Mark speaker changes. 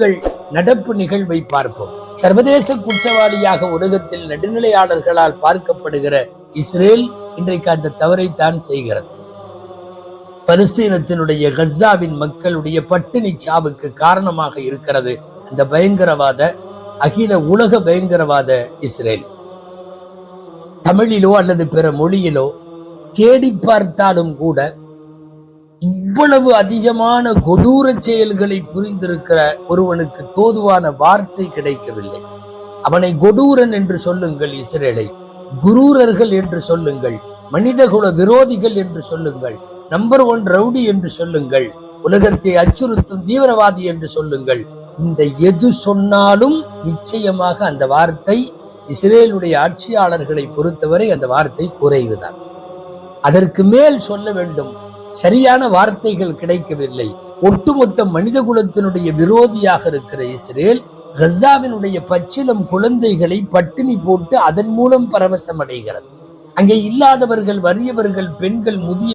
Speaker 1: வாருங்கள் நடப்பு நிகழ்வை பார்ப்போம். சர்வதேச குற்றவாளியாக உலகத்தில் நடுநிலையாளர்களால் பார்க்கப்படுகிற இஸ்ரேல் இன்றைக்கு அந்த தவறைத்தான் செய்கிறது. பலஸ்தீனத்தினுடைய கஸாவின் மக்களுடைய பட்டினி சாவுக்கு காரணமாக இருக்கிறது அந்த பயங்கரவாத அகில உலக பயங்கரவாத இஸ்ரேல். தமிழிலோ அல்லது பிற மொழியிலோ தேடி பார்த்தாலும் கூட இவ்வளவு அதிகமான கொடூர செயல்களை புரிந்திருக்கிற ஒருவனுக்கு தோதுவான வார்த்தை கிடைக்கவில்லை. அவனை கொடூரன் என்று சொல்லுங்கள் இஸ்ரேலை குரூரர்கள் என்று சொல்லுங்கள் மனிதகுல விரோதிகள் என்று சொல்லுங்கள் நம்பர் ஒன் ரவுடி என்று சொல்லுங்கள் உலகத்தை அச்சுறுத்தும் தீவிரவாதி என்று சொல்லுங்கள். இந்த எது சொன்னாலும் நிச்சயமாக அந்த வார்த்தை இஸ்ரேலுடைய ஆட்சியாளர்களை பொறுத்தவரை அந்த வார்த்தை குறைவுதான். அதற்கு மேல் சொல்ல வேண்டும். சரியான வார்த்தைகள் கிடைக்கவில்லை. ஒட்டுமொத்த மனித குலத்தினுடைய விரோதியாக இருக்கிற இஸ்ரேல் கசாவினுடைய பச்சிலம் குழந்தைகளை பட்டினி போட்டு அதன் மூலம் பரவசம் அடைகிறது அங்கே இல்லாதவர்கள் வறியவர்கள் பெண்கள் முதிய